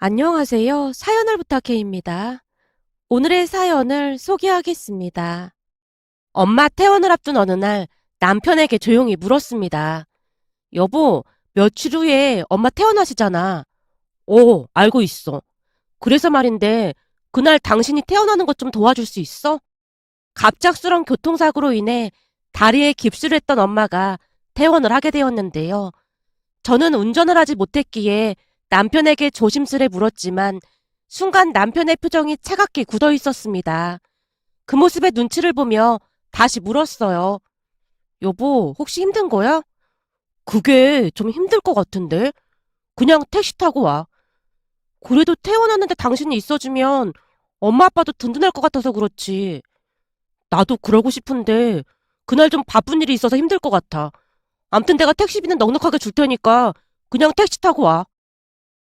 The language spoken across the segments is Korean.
안녕하세요. 사연을 부탁해입니다. 오늘의 사연을 소개하겠습니다. 엄마 퇴원을 앞둔 어느 날 남편에게 조용히 물었습니다. 여보, 며칠 후에 엄마 퇴원하시잖아. 오, 알고 있어. 그래서 말인데 그날 당신이 퇴원하는 것 좀 도와줄 수 있어? 갑작스런 교통사고로 인해 다리에 깁스를 했던 엄마가 퇴원을 하게 되었는데요. 저는 운전을 하지 못했기에 남편에게 조심스레 물었지만 순간 남편의 표정이 차갑게 굳어 있었습니다. 그 모습에 눈치를 보며 다시 물었어요. 여보, 혹시 힘든 거야? 그게 좀 힘들 것 같은데? 그냥 택시 타고 와. 그래도 퇴원하는데 당신이 있어주면 엄마 아빠도 든든할 것 같아서 그렇지. 나도 그러고 싶은데 그날 좀 바쁜 일이 있어서 힘들 것 같아. 암튼 내가 택시비는 넉넉하게 줄 테니까 그냥 택시 타고 와.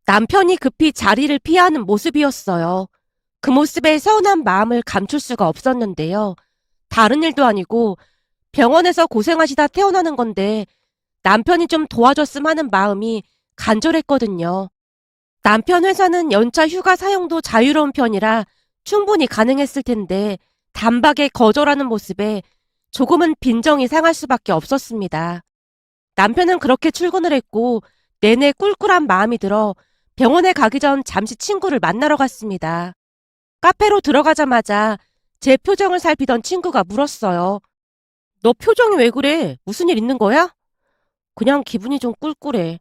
남편이 급히 자리를 피하는 모습이었어요. 그 모습에 서운한 마음을 감출 수가 없었는데요. 다른 일도 아니고 병원에서 고생하시다 태어나는 건데 남편이 좀 도와줬음 하는 마음이 간절했거든요. 남편 회사는 연차 휴가 사용도 자유로운 편이라 충분히 가능했을 텐데 단박에 거절하는 모습에 조금은 빈정이 상할 수밖에 없었습니다. 남편은 그렇게 출근을 했고 내내 꿀꿀한 마음이 들어 병원에 가기 전 잠시 친구를 만나러 갔습니다. 카페로 들어가자마자 제 표정을 살피던 친구가 물었어요. 너 표정이 왜 그래? 무슨 일 있는 거야? 그냥 기분이 좀 꿀꿀해.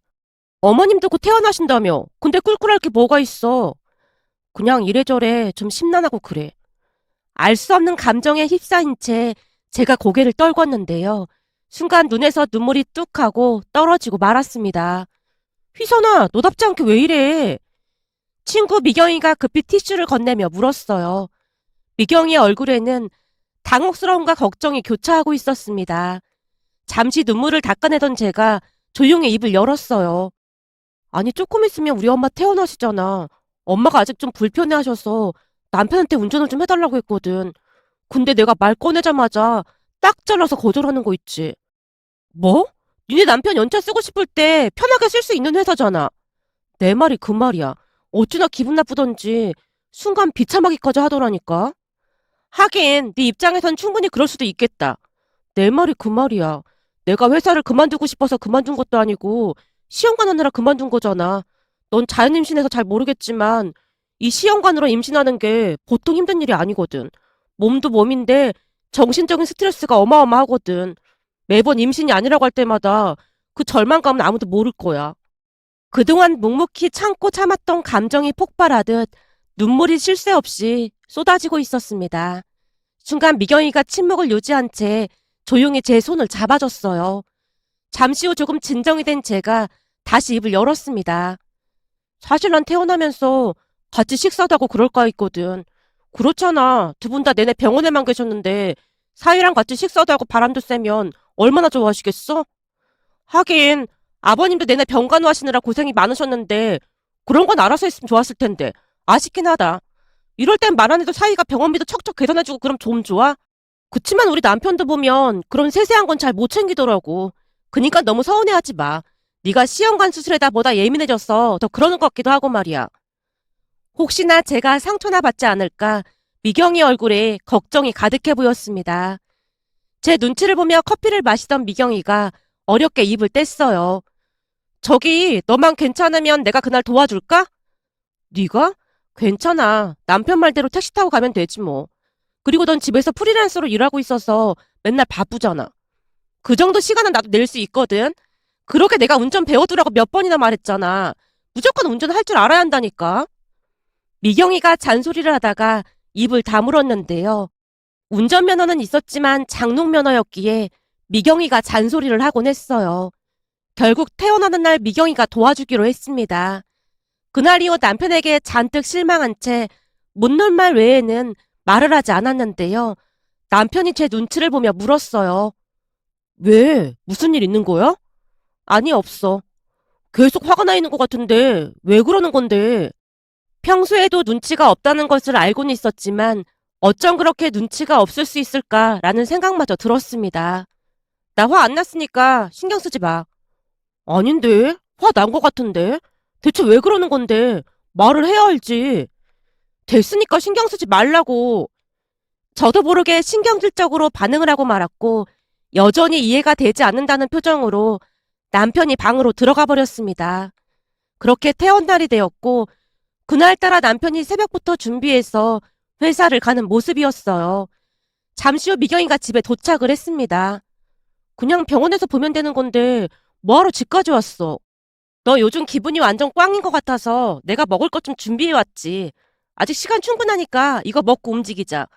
어머님도 곧 태어나신다며. 근데 꿀꿀할 게 뭐가 있어? 그냥 이래저래 좀 심란하고 그래. 알 수 없는 감정에 휩싸인 채 제가 고개를 떨궜는데요. 순간 눈에서 눈물이 뚝 하고 떨어지고 말았습니다. 휘선아, 너답지 않게 왜 이래? 친구 미경이가 급히 티슈를 건네며 물었어요. 미경이의 얼굴에는 당혹스러움과 걱정이 교차하고 있었습니다. 잠시 눈물을 닦아내던 제가 조용히 입을 열었어요. 아니, 조금 있으면 우리 엄마 태어나시잖아. 엄마가 아직 좀 불편해 하셔서 남편한테 운전을 좀 해달라고 했거든. 근데 내가 말 꺼내자마자 딱 잘라서 거절하는 거 있지. 뭐? 니네 남편 연차 쓰고 싶을 때 편하게 쓸 수 있는 회사잖아. 내 말이 그 말이야. 어찌나 기분 나쁘던지 순간 비참하기까지 하더라니까. 하긴 네 입장에선 충분히 그럴 수도 있겠다. 내 말이 그 말이야. 내가 회사를 그만두고 싶어서 그만둔 것도 아니고 시험관 하느라 그만둔 거잖아. 넌 자연 임신해서 잘 모르겠지만 이 시험관으로 임신하는 게 보통 힘든 일이 아니거든. 몸도 몸인데 정신적인 스트레스가 어마어마하거든. 매번 임신이 아니라고 할 때마다 그 절망감은 아무도 모를 거야. 그동안 묵묵히 참고 참았던 감정이 폭발하듯 눈물이 쉴 새 없이 쏟아지고 있었습니다. 순간 미경이가 침묵을 유지한 채 조용히 제 손을 잡아줬어요. 잠시 후 조금 진정이 된 제가 다시 입을 열었습니다. 사실 난 태어나면서 같이 식사도 하고 그럴까 했거든. 그렇잖아. 두 분 다 내내 병원에만 계셨는데 사위랑 같이 식사도 하고 바람도 쐬면 얼마나 좋아하시겠어? 하긴 아버님도 내내 병간호 하시느라 고생이 많으셨는데 그런 건 알아서 했으면 좋았을 텐데 아쉽긴 하다. 이럴 땐 말 안 해도 사이가 병원비도 척척 계산해주고 그럼 좀 좋아? 그치만 우리 남편도 보면 그런 세세한 건 잘 못 챙기더라고. 그니까 너무 서운해하지 마. 네가 시험관 수술에다 보다 예민해져서 더 그러는 것 같기도 하고 말이야. 혹시나 제가 상처나 받지 않을까 미경이 얼굴에 걱정이 가득해 보였습니다. 제 눈치를 보며 커피를 마시던 미경이가 어렵게 입을 뗐어요. 저기 너만 괜찮으면 내가 그날 도와줄까? 네가? 괜찮아. 남편 말대로 택시 타고 가면 되지 뭐. 그리고 넌 집에서 프리랜서로 일하고 있어서 맨날 바쁘잖아. 그 정도 시간은 나도 낼 수 있거든. 그렇게 내가 운전 배워두라고 몇 번이나 말했잖아. 무조건 운전할 줄 알아야 한다니까. 미경이가 잔소리를 하다가 입을 다물었는데요. 운전면허는 있었지만 장롱면허였기에 미경이가 잔소리를 하곤 했어요. 결국 태어나는 날 미경이가 도와주기로 했습니다. 그날 이후 남편에게 잔뜩 실망한 채 묻는 말 외에는 말을 하지 않았는데요. 남편이 제 눈치를 보며 물었어요. 왜? 무슨 일 있는 거야? 아니, 없어. 계속 화가 나 있는 것 같은데 왜 그러는 건데? 평소에도 눈치가 없다는 것을 알고는 있었지만 어쩜 그렇게 눈치가 없을 수 있을까라는 생각마저 들었습니다. 나 화 안 났으니까 신경 쓰지 마. 아닌데? 화 난 것 같은데? 대체 왜 그러는 건데? 말을 해야 알지. 됐으니까 신경 쓰지 말라고. 저도 모르게 신경질적으로 반응을 하고 말았고, 여전히 이해가 되지 않는다는 표정으로 남편이 방으로 들어가 버렸습니다. 그렇게 퇴원날이 되었고, 그날따라 남편이 새벽부터 준비해서 회사를 가는 모습이었어요. 잠시 후 미경이가 집에 도착을 했습니다. 그냥 병원에서 보면 되는 건데, 뭐하러 집까지 왔어? 너 요즘 기분이 완전 꽝인 것 같아서 내가 먹을 것 좀 준비해왔지. 아직 시간 충분하니까 이거 먹고 움직이자.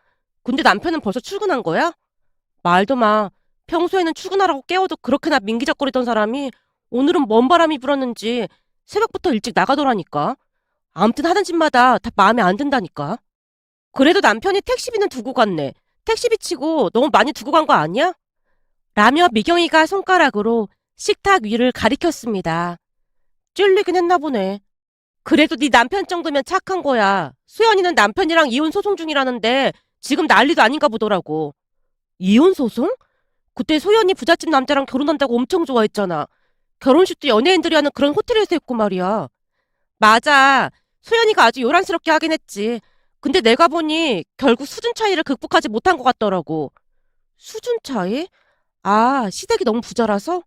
근데 남편은 벌써 출근한 거야? 말도 마. 평소에는 출근하라고 깨워도 그렇게나 민기적거리던 사람이 오늘은 뭔 바람이 불었는지 새벽부터 일찍 나가더라니까. 아무튼 하는 짓마다 다 마음에 안 든다니까. 그래도 남편이 택시비는 두고 갔네. 택시비 치고 너무 많이 두고 간 거 아니야? 라며 미경이가 손가락으로 식탁 위를 가리켰습니다. 찔리긴 했나 보네. 그래도 네 남편 정도면 착한 거야. 수연이는 남편이랑 이혼 소송 중이라는데 지금 난리도 아닌가 보더라고. 이혼 소송? 그때 소연이 부잣집 남자랑 결혼한다고 엄청 좋아했잖아. 결혼식도 연예인들이 하는 그런 호텔에서 했고 말이야. 맞아. 소연이가 아주 요란스럽게 하긴 했지. 근데 내가 보니 결국 수준 차이를 극복하지 못한 것 같더라고. 수준 차이? 아, 시댁이 너무 부자라서?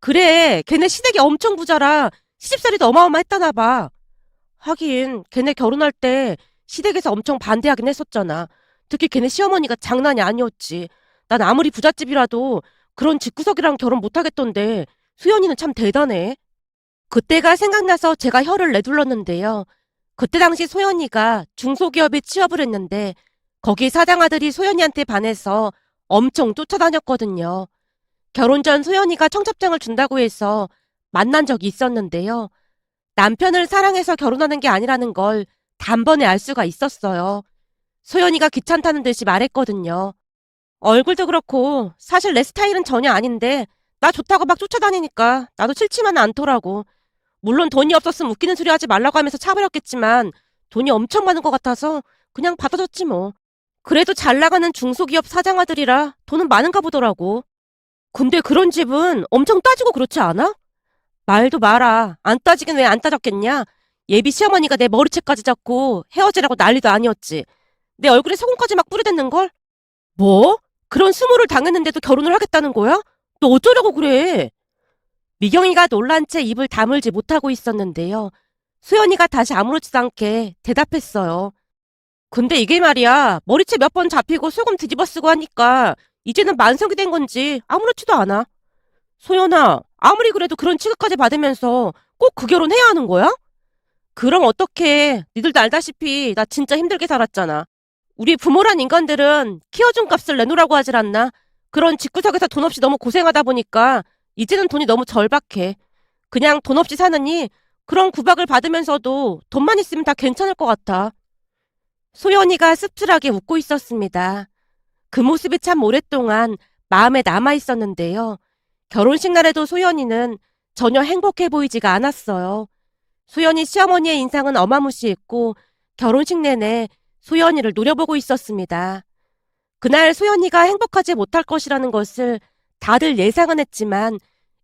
그래, 걔네 시댁이 엄청 부자라 시집살이도 어마어마했다나 봐. 하긴 걔네 결혼할 때 시댁에서 엄청 반대하긴 했었잖아. 특히 걔네 시어머니가 장난이 아니었지. 난 아무리 부잣집이라도 그런 집구석이랑 결혼 못하겠던데 수연이는 참 대단해. 그때가 생각나서 제가 혀를 내둘렀는데요. 그때 당시 소연이가 중소기업에 취업을 했는데 거기 사장 아들이 소연이한테 반해서 엄청 쫓아다녔거든요. 결혼 전 소연이가 청첩장을 준다고 해서 만난 적이 있었는데요. 남편을 사랑해서 결혼하는 게 아니라는 걸 단번에 알 수가 있었어요. 소연이가 귀찮다는 듯이 말했거든요. 얼굴도 그렇고 사실 내 스타일은 전혀 아닌데 나 좋다고 막 쫓아다니니까 나도 싫지만은 않더라고. 물론 돈이 없었으면 웃기는 소리 하지 말라고 하면서 차버렸겠지만 돈이 엄청 많은 것 같아서 그냥 받아줬지 뭐. 그래도 잘 나가는 중소기업 사장 아들이라 돈은 많은가 보더라고. 근데 그런 집은 엄청 따지고 그렇지 않아? 말도 마라. 안 따지긴 왜 안 따졌겠냐? 예비 시어머니가 내 머리채까지 잡고 헤어지라고 난리도 아니었지. 내 얼굴에 소금까지 막 뿌려댔는 걸? 뭐? 그런 수모를 당했는데도 결혼을 하겠다는 거야? 너 어쩌려고 그래? 미경이가 놀란 채 입을 다물지 못하고 있었는데요. 수연이가 다시 아무렇지도 않게 대답했어요. 근데 이게 말이야, 머리채 몇 번 잡히고 소금 뒤집어 쓰고 하니까 이제는 만성이 된 건지 아무렇지도 않아. 소연아, 아무리 그래도 그런 취급까지 받으면서 꼭 그 결혼 해야 하는 거야? 그럼 어떡해. 니들도 알다시피 나 진짜 힘들게 살았잖아. 우리 부모란 인간들은 키워준 값을 내놓으라고 하질 않나? 그런 집구석에서 돈 없이 너무 고생하다 보니까 이제는 돈이 너무 절박해. 그냥 돈 없이 사느니 그런 구박을 받으면서도 돈만 있으면 다 괜찮을 것 같아. 소연이가 씁쓸하게 웃고 있었습니다. 그 모습이 참 오랫동안 마음에 남아 있었는데요. 결혼식 날에도 소연이는 전혀 행복해 보이지가 않았어요. 소연이 시어머니의 인상은 어마무시했고 결혼식 내내 소연이를 노려보고 있었습니다. 그날 소연이가 행복하지 못할 것이라는 것을 다들 예상은 했지만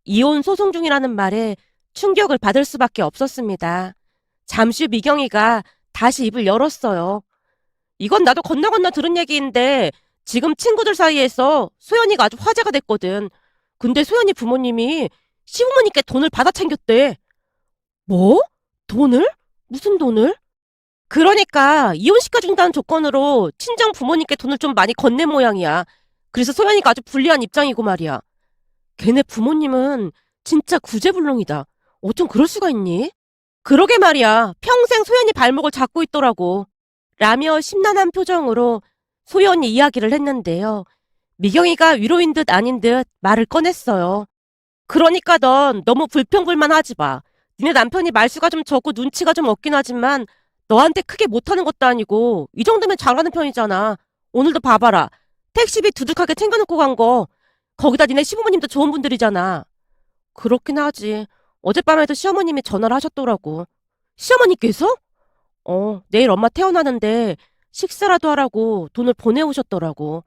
이혼 소송 중이라는 말에 충격을 받을 수밖에 없었습니다. 잠시 후 미경이가 다시 입을 열었어요. 이건 나도 건너 건너 들은 얘기인데 지금 친구들 사이에서 소연이가 아주 화제가 됐거든. 근데 소연이 부모님이 시부모님께 돈을 받아 챙겼대. 뭐? 돈을? 무슨 돈을? 그러니까 이혼시켜준다는 조건으로 친정 부모님께 돈을 좀 많이 건넨 모양이야. 그래서 소연이가 아주 불리한 입장이고 말이야. 걔네 부모님은 진짜 구제불능이다. 어쩜 그럴 수가 있니? 그러게 말이야. 평생 소연이 발목을 잡고 있더라고. 라며 심란한 표정으로 소연이 이야기를 했는데요. 미경이가 위로인 듯 아닌 듯 말을 꺼냈어요. 그러니까 넌 너무 불평불만 하지 마. 니네 남편이 말수가 좀 적고 눈치가 좀 없긴 하지만 너한테 크게 못하는 것도 아니고 이 정도면 잘하는 편이잖아. 오늘도 봐봐라. 택시비 두둑하게 챙겨놓고 간 거. 거기다 니네 시부모님도 좋은 분들이잖아. 그렇긴 하지. 어젯밤에도 시어머님이 전화를 하셨더라고. 시어머니께서? 어, 내일 엄마 태어나는데 식사라도 하라고 돈을 보내오셨더라고.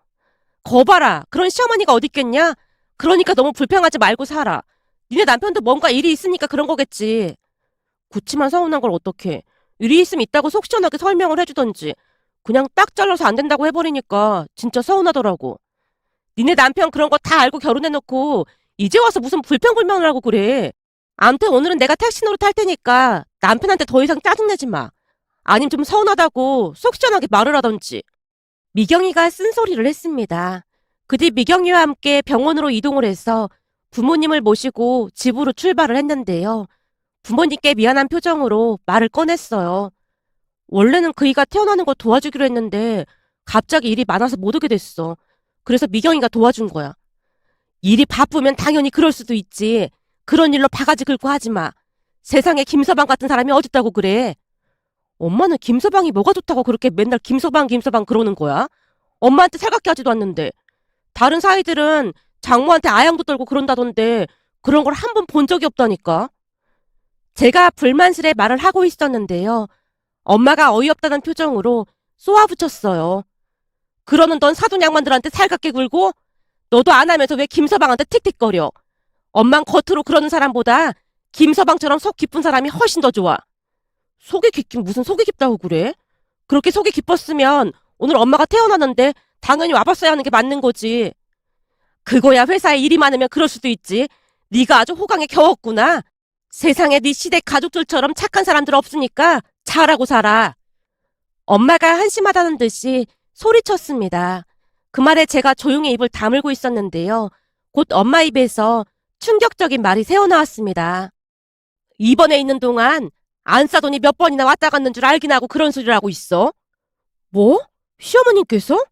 거봐라. 그런 시어머니가 어딨겠냐? 그러니까 너무 불평하지 말고 살아. 니네 남편도 뭔가 일이 있으니까 그런 거겠지. 그치만 서운한 걸 어떡해. 일이 있으면 있다고 속 시원하게 설명을 해주던지 그냥 딱 잘라서 안 된다고 해버리니까 진짜 서운하더라고. 니네 남편 그런 거 다 알고 결혼해놓고 이제 와서 무슨 불평불만을 하고 그래. 암튼 오늘은 내가 택시 노릇 할 테니까 남편한테 더 이상 짜증내지 마. 아님 좀 서운하다고 속 시원하게 말을 하던지. 미경이가 쓴소리를 했습니다. 그 뒤 미경이와 함께 병원으로 이동을 해서 부모님을 모시고 집으로 출발을 했는데요. 부모님께 미안한 표정으로 말을 꺼냈어요. 원래는 그이가 태어나는 거 도와주기로 했는데 갑자기 일이 많아서 못 오게 됐어. 그래서 미경이가 도와준 거야. 일이 바쁘면 당연히 그럴 수도 있지. 그런 일로 바가지 긁고 하지 마. 세상에 김서방 같은 사람이 어딨다고 그래. 엄마는 김서방이 뭐가 좋다고 그렇게 맨날 김서방 김서방 그러는 거야? 엄마한테 살갑게 하지도 않는데. 다른 사이들은 장모한테 아양도 떨고 그런다던데 그런 걸 한 번 본 적이 없다니까. 제가 불만스레 말을 하고 있었는데요. 엄마가 어이없다는 표정으로 쏘아붙였어요. 그러는 넌 사돈 양반들한테 살갑게 굴고 너도 안 하면서 왜 김서방한테 틱틱거려. 엄만 겉으로 그러는 사람보다 김서방처럼 속 깊은 사람이 훨씬 더 좋아. 속이 깊긴 무슨 속이 깊다고 그래? 그렇게 속이 깊었으면 오늘 엄마가 태어났는데 당연히 와봤어야 하는 게 맞는 거지. 그거야 회사에 일이 많으면 그럴 수도 있지. 네가 아주 호강에 겨웠구나. 세상에 네 시댁 가족들처럼 착한 사람들 없으니까 잘하고 살아. 엄마가 한심하다는 듯이 소리쳤습니다. 그 말에 제가 조용히 입을 다물고 있었는데요. 곧 엄마 입에서 충격적인 말이 새어나왔습니다. 입원해 있는 동안 안 싸돈이 몇 번이나 왔다 갔는 줄 알긴 하고 그런 소리를 하고 있어. 뭐? 시어머님께서?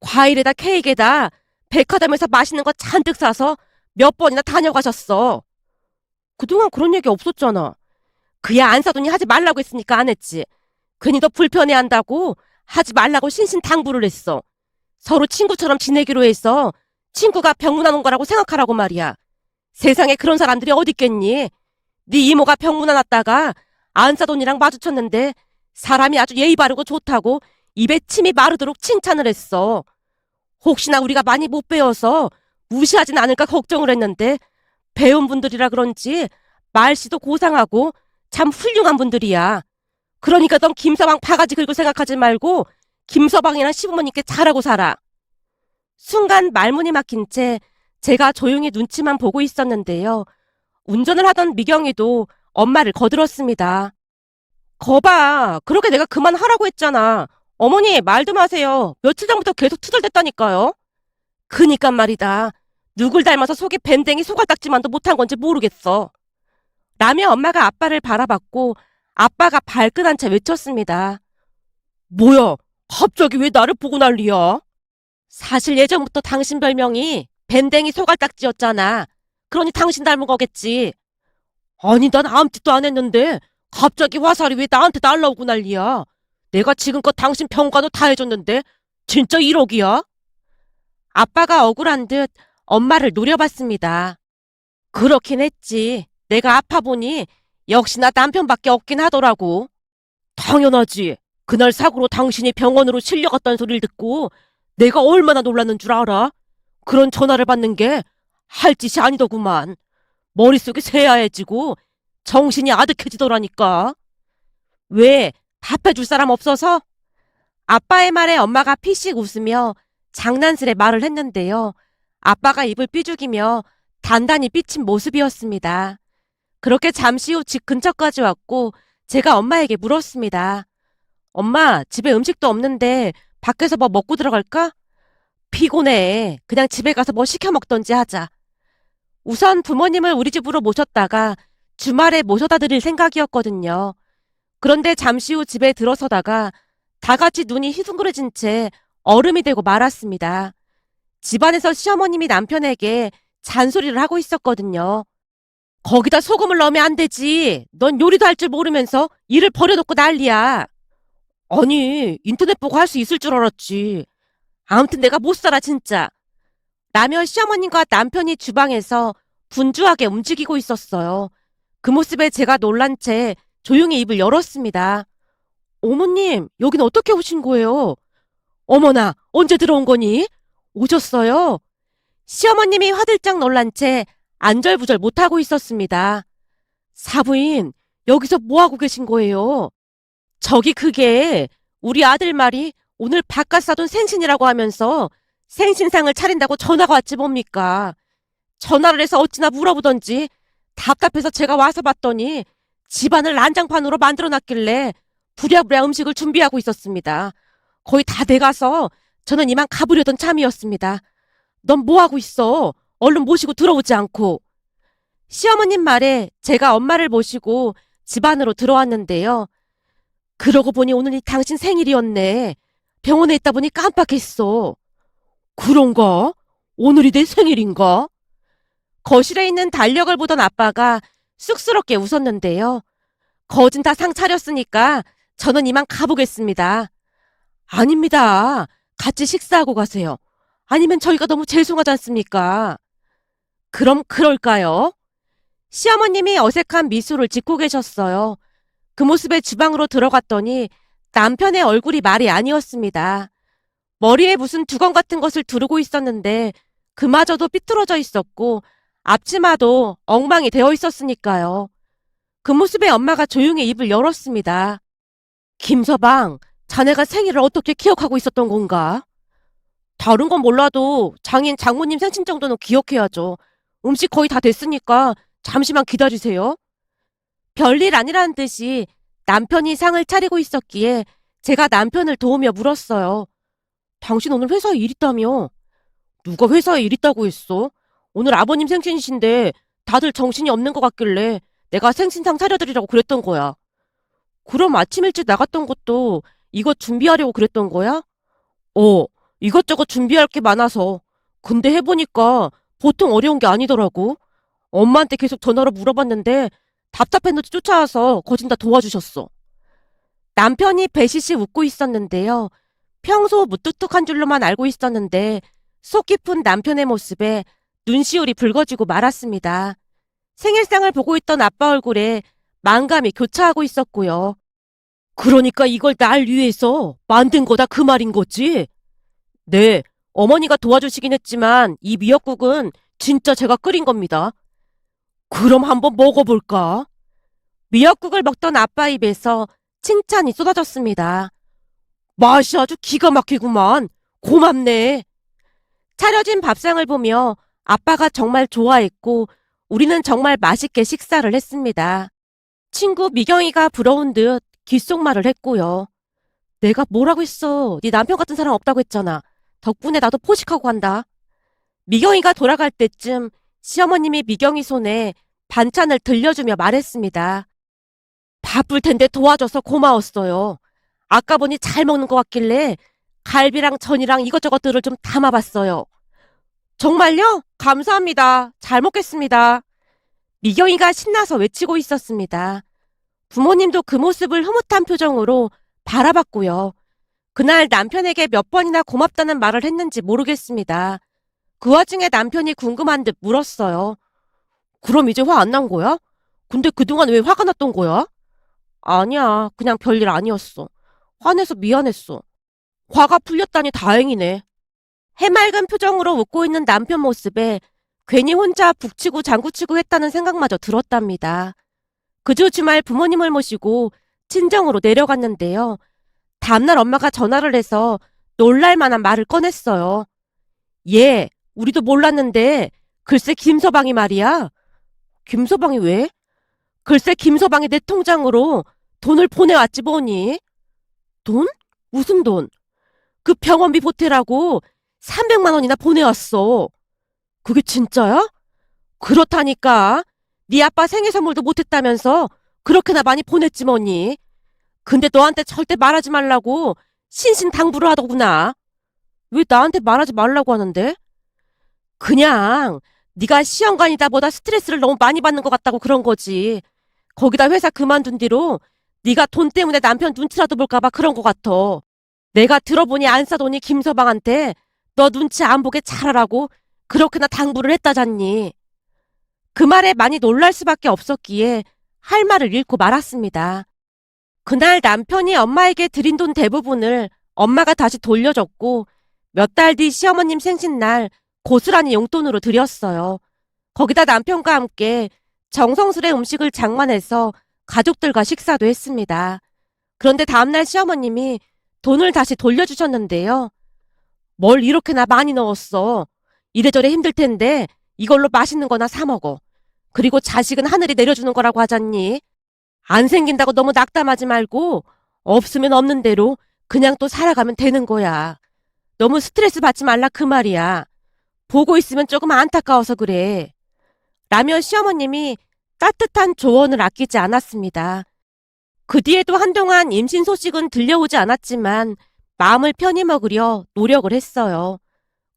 과일에다 케이크에다 백화점에서 맛있는 거 잔뜩 사서 몇 번이나 다녀가셨어. 그동안 그런 얘기 없었잖아. 그야 안 사돈이 하지 말라고 했으니까 안 했지. 괜히 더 불편해 한다고 하지 말라고 신신당부를 했어. 서로 친구처럼 지내기로 해서 친구가 병문안 온 거라고 생각하라고 말이야. 세상에 그런 사람들이 어딨겠니? 네 이모가 병문안 왔다가 안사돈이랑 마주쳤는데 사람이 아주 예의 바르고 좋다고 입에 침이 마르도록 칭찬을 했어. 혹시나 우리가 많이 못 배워서 무시하진 않을까 걱정을 했는데 배운 분들이라 그런지 말씨도 고상하고 참 훌륭한 분들이야. 그러니까 넌 김서방 바가지 긁고 생각하지 말고 김서방이랑 시부모님께 잘하고 살아. 순간 말문이 막힌 채 제가 조용히 눈치만 보고 있었는데요. 운전을 하던 미경이도 엄마를 거들었습니다. 거봐. 그렇게 내가 그만하라고 했잖아. 어머니, 말좀 하세요. 며칠 전부터 계속 투덜댔다니까요. 그니까 말이다. 누굴 닮아서 속에 밴댕이 소갈딱지만도 못한 건지 모르겠어. 라며 엄마가 아빠를 바라봤고 아빠가 발끈한 채 외쳤습니다. 뭐야? 갑자기 왜 나를 보고 난리야? 사실 예전부터 당신 별명이 밴댕이 소갈딱지였잖아. 그러니 당신 닮은 거겠지. 아니, 난 아무 짓도 안 했는데 갑자기 화살이 왜 나한테 날라오고 난리야. 내가 지금껏 당신 평가도 다 해줬는데 진짜 1억이야? 아빠가 억울한 듯 엄마를 노려봤습니다. 그렇긴 했지. 내가 아파 보니 역시나 남편밖에 없긴 하더라고. 당연하지. 그날 사고로 당신이 병원으로 실려갔다는 소리를 듣고 내가 얼마나 놀랐는 줄 알아? 그런 전화를 받는 게 할 짓이 아니더구만. 머릿속이 새하얘지고 정신이 아득해지더라니까. 왜? 답해줄 사람 없어서? 아빠의 말에 엄마가 피식 웃으며 장난스레 말을 했는데요. 아빠가 입을 삐죽이며 단단히 삐친 모습이었습니다. 그렇게 잠시 후 집 근처까지 왔고 제가 엄마에게 물었습니다. 엄마, 집에 음식도 없는데 밖에서 뭐 먹고 들어갈까? 피곤해. 그냥 집에 가서 뭐 시켜 먹던지 하자. 우선 부모님을 우리 집으로 모셨다가 주말에 모셔다 드릴 생각이었거든요. 그런데 잠시 후 집에 들어서다가 다 같이 눈이 희둥그레진 채 얼음이 되고 말았습니다. 집안에서 시어머님이 남편에게 잔소리를 하고 있었거든요. 거기다 소금을 넣으면 안 되지. 넌 요리도 할 줄 모르면서 일을 버려놓고 난리야. 아니, 인터넷 보고 할 수 있을 줄 알았지. 아무튼 내가 못 살아, 진짜. 라며 시어머님과 남편이 주방에서 분주하게 움직이고 있었어요. 그 모습에 제가 놀란 채 조용히 입을 열었습니다. 어머님, 여긴 어떻게 오신 거예요? 어머나, 언제 들어온 거니? 오셨어요? 시어머님이 화들짝 놀란 채 안절부절 못하고 있었습니다. 사부인, 여기서 뭐하고 계신 거예요? 저기 그게 우리 아들 말이 오늘 바깥 사돈 생신이라고 하면서 생신상을 차린다고 전화가 왔지 뭡니까? 전화를 해서 어찌나 물어보던지 답답해서 제가 와서 봤더니 집안을 난장판으로 만들어 놨길래 부랴부랴 음식을 준비하고 있었습니다. 거의 다 돼가서 저는 이만 가보려던 참이었습니다. 넌 뭐하고 있어? 얼른 모시고 들어오지 않고. 시어머님 말에 제가 엄마를 모시고 집 안으로 들어왔는데요. 그러고 보니 오늘이 당신 생일이었네. 병원에 있다 보니 깜빡했어. 그런가? 오늘이 내 생일인가? 거실에 있는 달력을 보던 아빠가 쑥스럽게 웃었는데요. 거진 다 상 차렸으니까 저는 이만 가보겠습니다. 아닙니다. 같이 식사하고 가세요. 아니면 저희가 너무 죄송하지 않습니까? 그럼 그럴까요? 시어머님이 어색한 미소를 짓고 계셨어요. 그 모습에 주방으로 들어갔더니 남편의 얼굴이 말이 아니었습니다. 머리에 무슨 두건 같은 것을 두르고 있었는데 그마저도 삐뚤어져 있었고 앞치마도 엉망이 되어 있었으니까요. 그 모습에 엄마가 조용히 입을 열었습니다. 김서방, 자네가 생일을 어떻게 기억하고 있었던 건가? 다른 건 몰라도 장인 장모님 생신 정도는 기억해야죠. 음식 거의 다 됐으니까 잠시만 기다리세요. 별일 아니라는 듯이 남편이 상을 차리고 있었기에 제가 남편을 도우며 물었어요. 당신 오늘 회사에 일 있다며? 누가 회사에 일 있다고 했어? 오늘 아버님 생신이신데 다들 정신이 없는 것 같길래 내가 생신상 차려드리라고 그랬던 거야. 그럼 아침 일찍 나갔던 것도 이것 준비하려고 그랬던 거야? 어, 이것저것 준비할 게 많아서. 근데 해보니까 보통 어려운 게 아니더라고. 엄마한테 계속 전화로 물어봤는데 답답했는지 쫓아와서 거진 다 도와주셨어. 남편이 배시시 웃고 있었는데요. 평소 무뚝뚝한 줄로만 알고 있었는데 속 깊은 남편의 모습에 눈시울이 붉어지고 말았습니다. 생일상을 보고 있던 아빠 얼굴에 만감이 교차하고 있었고요. 그러니까 이걸 날 위해서 만든 거다 그 말인 거지? 네, 어머니가 도와주시긴 했지만 이 미역국은 진짜 제가 끓인 겁니다. 그럼 한번 먹어볼까? 미역국을 먹던 아빠 입에서 칭찬이 쏟아졌습니다. 맛이 아주 기가 막히구만. 고맙네. 차려진 밥상을 보며 아빠가 정말 좋아했고 우리는 정말 맛있게 식사를 했습니다. 친구 미경이가 부러운 듯 귓속말을 했고요. 내가 뭐라고 했어. 네 남편 같은 사람 없다고 했잖아. 덕분에 나도 포식하고 간다. 미경이가 돌아갈 때쯤 시어머님이 미경이 손에 반찬을 들려주며 말했습니다. 바쁠 텐데 도와줘서 고마웠어요. 아까 보니 잘 먹는 것 같길래 갈비랑 전이랑 이것저것들을 좀 담아봤어요. 정말요? 감사합니다. 잘 먹겠습니다. 미경이가 신나서 외치고 있었습니다. 부모님도 그 모습을 흐뭇한 표정으로 바라봤고요. 그날 남편에게 몇 번이나 고맙다는 말을 했는지 모르겠습니다. 그 와중에 남편이 궁금한 듯 물었어요. 그럼 이제 화 안 난 거야? 근데 그동안 왜 화가 났던 거야? 아니야, 그냥 별일 아니었어. 화내서 미안했어. 화가 풀렸다니 다행이네. 해맑은 표정으로 웃고 있는 남편 모습에 괜히 혼자 북치고 장구치고 했다는 생각마저 들었답니다. 그주 주말 부모님을 모시고 친정으로 내려갔는데요. 다음날 엄마가 전화를 해서 놀랄 만한 말을 꺼냈어요. 예, 우리도 몰랐는데 글쎄 김서방이 말이야. 김서방이 왜? 글쎄 김서방이 내 통장으로 돈을 보내왔지 뭐니? 돈? 무슨 돈? 그 병원비 보태라고 300만 원이나 보내왔어. 그게 진짜야? 그렇다니까. 네 아빠 생일 선물도 못했다면서 그렇게나 많이 보냈지 뭐니. 근데 너한테 절대 말하지 말라고 신신당부를 하더구나. 왜 나한테 말하지 말라고 하는데? 그냥 네가 시험관이다 보다 스트레스를 너무 많이 받는 것 같다고 그런 거지. 거기다 회사 그만둔 뒤로 네가 돈 때문에 남편 눈치라도 볼까봐 그런 것 같아. 내가 들어보니 안 사돈이 김서방한테 너 눈치 안 보게 잘하라고 그렇게나 당부를 했다잖니. 그 말에 많이 놀랄 수밖에 없었기에 할 말을 잃고 말았습니다. 그날 남편이 엄마에게 드린 돈 대부분을 엄마가 다시 돌려줬고 몇 달 뒤 시어머님 생신날 고스란히 용돈으로 드렸어요. 거기다 남편과 함께 정성스레 음식을 장만해서 가족들과 식사도 했습니다. 그런데 다음날 시어머님이 돈을 다시 돌려주셨는데요. 뭘 이렇게나 많이 넣었어. 이래저래 힘들 텐데 이걸로 맛있는 거나 사 먹어. 그리고 자식은 하늘이 내려주는 거라고 하잖니. 안 생긴다고 너무 낙담하지 말고 없으면 없는 대로 그냥 또 살아가면 되는 거야. 너무 스트레스 받지 말라 그 말이야. 보고 있으면 조금 안타까워서 그래. 라며 시어머님이 따뜻한 조언을 아끼지 않았습니다. 그 뒤에도 한동안 임신 소식은 들려오지 않았지만 마음을 편히 먹으려 노력을 했어요.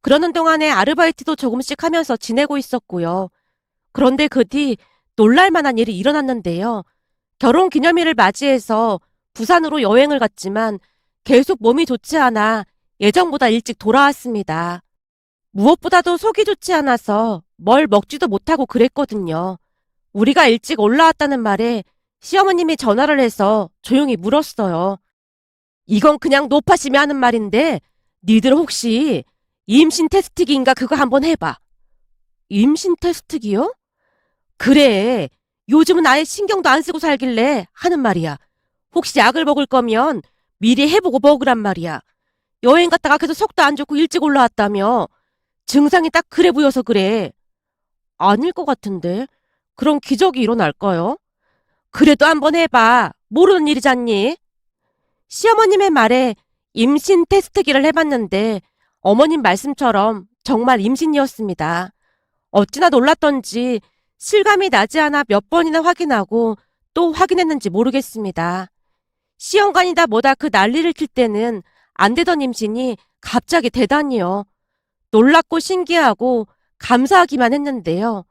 그러는 동안에 아르바이트도 조금씩 하면서 지내고 있었고요. 그런데 그 뒤 놀랄 만한 일이 일어났는데요. 결혼 기념일을 맞이해서 부산으로 여행을 갔지만 계속 몸이 좋지 않아 예정보다 일찍 돌아왔습니다. 무엇보다도 속이 좋지 않아서 뭘 먹지도 못하고 그랬거든요. 우리가 일찍 올라왔다는 말에 시어머님이 전화를 해서 조용히 물었어요. 이건 그냥 노파심이 하는 말인데 니들 혹시 임신 테스트기인가 그거 한번 해봐. 임신 테스트기요? 그래. 요즘은 아예 신경도 안 쓰고 살길래 하는 말이야. 혹시 약을 먹을 거면 미리 해보고 먹으란 말이야. 여행 갔다가 계속 속도 안 좋고 일찍 올라왔다며. 증상이 딱 그래 보여서 그래. 아닐 것 같은데. 그럼 기적이 일어날까요? 그래도 한번 해봐. 모르는 일이잖니. 시어머님의 말에 임신 테스트기를 해봤는데 어머님 말씀처럼 정말 임신이었습니다. 어찌나 놀랐던지 실감이 나지 않아 몇 번이나 확인하고 또 확인했는지 모르겠습니다. 시험관이다 뭐다 그 난리를 칠 때는 안 되던 임신이 갑자기 되다니요. 놀랍고 신기하고 감사하기만 했는데요.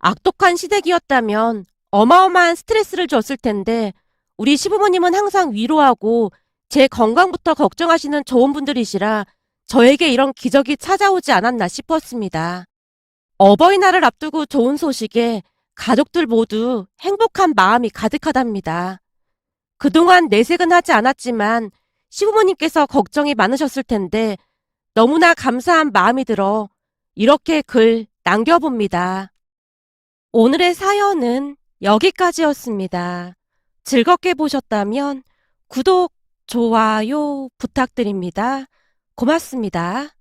악독한 시댁이었다면 어마어마한 스트레스를 줬을 텐데 우리 시부모님은 항상 위로하고 제 건강부터 걱정하시는 좋은 분들이시라 저에게 이런 기적이 찾아오지 않았나 싶었습니다. 어버이날을 앞두고 좋은 소식에 가족들 모두 행복한 마음이 가득하답니다. 그동안 내색은 하지 않았지만 시부모님께서 걱정이 많으셨을 텐데 너무나 감사한 마음이 들어 이렇게 글 남겨봅니다. 오늘의 사연은 여기까지였습니다. 즐겁게 보셨다면 구독, 좋아요 부탁드립니다. 고맙습니다.